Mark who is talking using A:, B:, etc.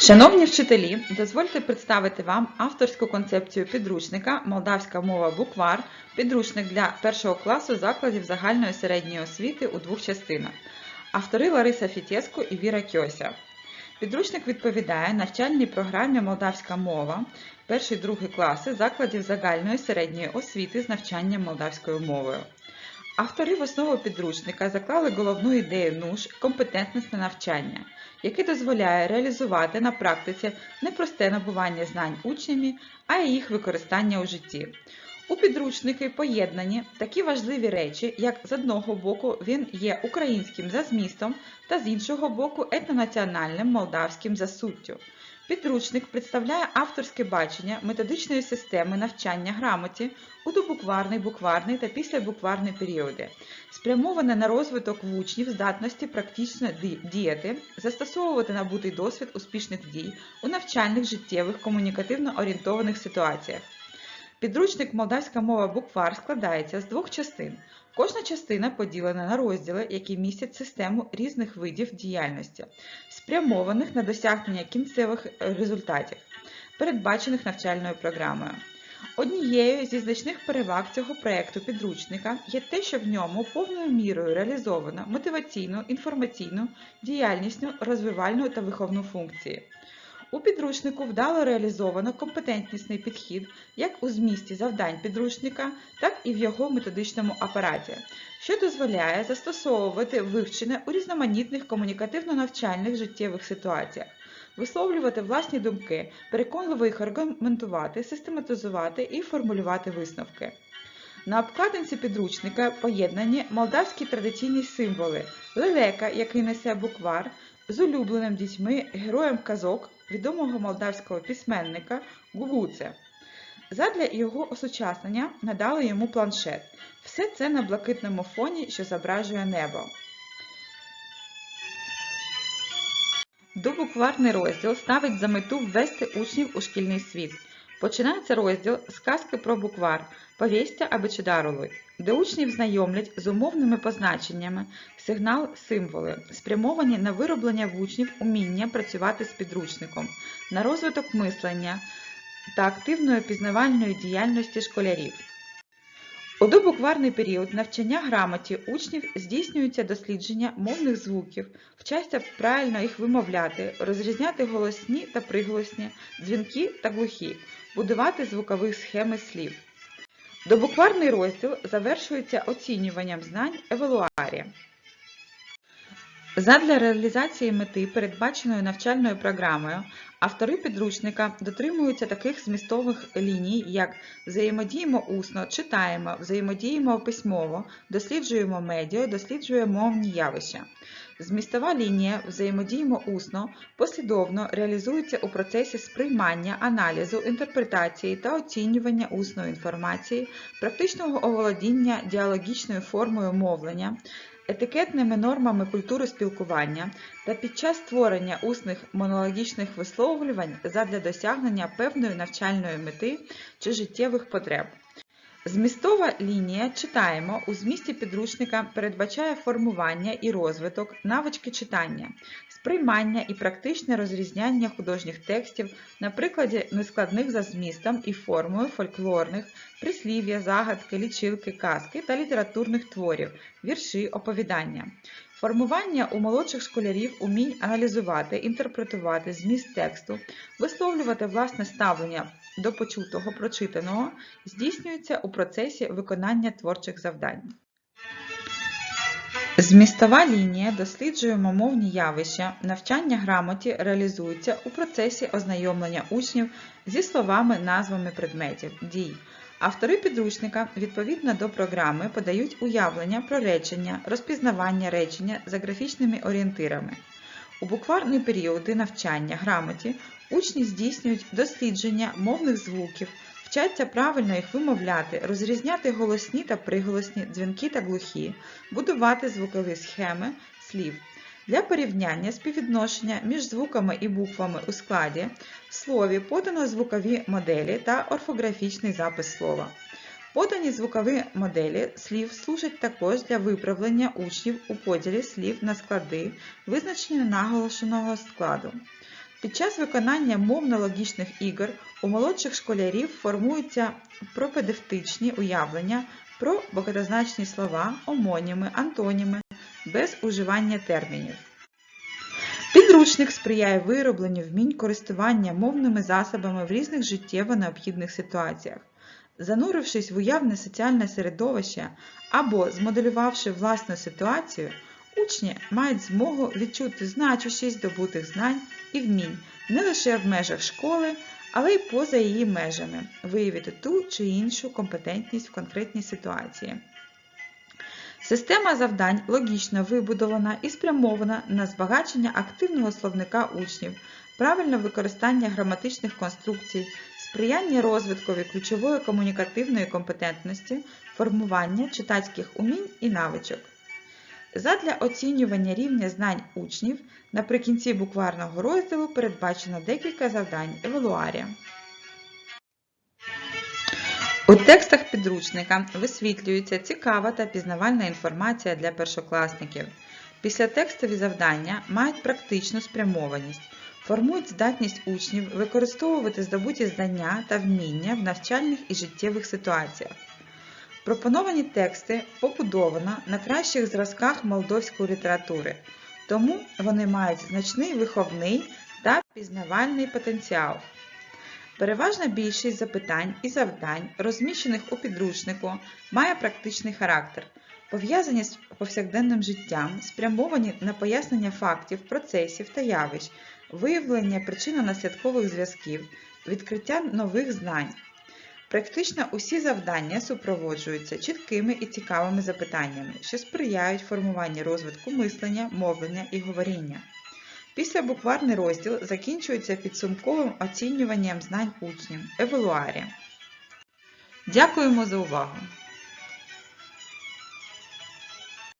A: Шановні вчителі, дозвольте представити вам авторську концепцію підручника Молдавська мова буквар, підручник для першого класу закладів загальної середньої освіти у двох частинах. Автори Лариса Фітєско і Віра Кьося. Підручник відповідає навчальній програмі Молдавська мова, перший другий класи закладів загальної середньої освіти з навчанням молдавською мовою. Автори в основу підручника заклали головну ідею НУШ компетентності навчання, який дозволяє реалізувати на практиці не просте набування знань учнями, а й їх використання у житті. У підручники поєднані такі важливі речі, як з одного боку він є українським за змістом, та з іншого боку етнонаціональним молдавським за суттю. Підручник представляє авторське бачення методичної системи навчання грамоті у добукварний, букварний та післябукварний періоди, спрямоване на розвиток в учнів здатності практично діяти, застосовувати набутий досвід успішних дій у навчальних, життєвих, комунікативно орієнтованих ситуаціях. Підручник Молдавська мова буквар складається з двох частин. Кожна частина поділена на розділи, які містять систему різних видів діяльності, спрямованих на досягнення кінцевих е, результатів, передбачених навчальною програмою. Однією зі значних переваг цього проєкту підручника є те, що в ньому повною мірою реалізовано мотиваційну, інформаційну, діяльнісну, розвивальну та виховну функції. У підручнику вдало реалізовано компетентнісний підхід як у змісті завдань підручника, так і в його методичному апараті, що дозволяє застосовувати вивчене у різноманітних комунікативно-навчальних життєвих ситуаціях, висловлювати власні думки, переконливо їх аргументувати, систематизувати і формулювати висновки. На обкладинці підручника поєднані молдавські традиційні символи лелека, який несе буквар, з улюбленим дітьми героєм казок відомого молдавського письменника Гугуце. Задля його осучаснення надали йому планшет. Все це на блакитному фоні, що зображує небо. Добукварний розділ ставить за мету ввести учнів у шкільний світ. Починається розділ з казки про буквар Повістя або Абичодарули, де учнів знайомлять з умовними позначеннями, сигнал, символи, спрямовані на вироблення в учнів уміння працювати з підручником, на розвиток мислення та активної пізнавальної діяльності школярів. У добукварний період навчання грамоті учнів здійснюється дослідження мовних звуків, вчаться правильно їх вимовляти, розрізняти голосні та приголосні, дзвінки та глухі, будувати звукові схеми слів. Добукварний розділ завершується оцінюванням знань евалуарі. Задля реалізації мети, передбаченої навчальною програмою, автори підручника дотримуються таких змістових ліній, як взаємодіємо усно, читаємо, взаємодіємо письмово, досліджуємо медіа, досліджуємо мовні явища. Змістова лінія взаємодіємо усно послідовно реалізується у процесі сприймання, аналізу, інтерпретації та оцінювання усної інформації, практичного оволодіння діалогічною формою мовлення, етикетними нормами культури спілкування та під час створення усних монологічних висловлювань задля досягнення певної навчальної мети чи життєвих потреб. Змістова лінія читаємо у змісті підручника передбачає формування і розвиток навички читання, сприймання і практичне розрізняння художніх текстів на прикладі нескладних за змістом і формою фольклорних, прислів'я, загадки, лічилки, казки та літературних творів, вірші, оповідання. Формування у молодших школярів умінь аналізувати, інтерпретувати зміст тексту, висловлювати власне ставлення до почутого прочитаного здійснюється у процесі виконання творчих завдань. Змістова лінія досліджуємо мовні явища, навчання грамоті реалізується у процесі ознайомлення учнів зі словами, назвами предметів, дій. Автори підручника відповідно до програми подають уявлення про речення, розпізнавання речення за графічними орієнтирами. У букварні періоди навчання грамоті учні здійснюють дослідження мовних звуків, вчаться правильно їх вимовляти, розрізняти голосні та приголосні, дзвінки та глухі, будувати звукові схеми слів. Для порівняння співвідношення між звуками і буквами у складі в слові подано звукові моделі та орфографічний запис слова. Подані звукові моделі слів служать також для виправлення учнів у поділі слів на склади, визначення наголошеного складу. Під час виконання мовно-логічних ігор у молодших школярів формуються пропедевтичні уявлення про багатозначні слова, омоніми, антоніми без уживання термінів. Підручник сприяє виробленню вмінь користування мовними засобами в різних життєво необхідних ситуаціях. Занурившись в уявне соціальне середовище або змоделювавши власну ситуацію, учні мають змогу відчути значущість здобутих знань і вмінь не лише в межах школи, але й поза її межами, виявити ту чи іншу компетентність в конкретній ситуації. Система завдань логічно вибудована і спрямована на збагачення активного словника учнів, правильне використання граматичних конструкцій, сприяння розвиткові ключової комунікативної компетентності, формування читацьких умінь і навичок. Задля оцінювання рівня знань учнів наприкінці букварного розділу передбачено декілька завдань евалуарія. У текстах підручника висвітлюється цікава та пізнавальна інформація для першокласників. Післятекстові завдання мають практичну спрямованість, формують здатність учнів використовувати здобуті знання та вміння в навчальних і життєвих ситуаціях. Пропоновані тексти побудовано на кращих зразках молдовської літератури, тому вони мають значний виховний та пізнавальний потенціал. Переважна більшість запитань і завдань, розміщених у підручнику, має практичний характер, пов'язані з повсякденним життям, спрямовані на пояснення фактів, процесів та явищ, виявлення причинно-наслідкових зв'язків, відкриття нових знань. Практично усі завдання супроводжуються чіткими і цікавими запитаннями, що сприяють формуванню розвитку мислення, мовлення і говоріння. Після букварний розділ закінчується підсумковим оцінюванням знань учнів, евалуарієм. Дякуємо за увагу!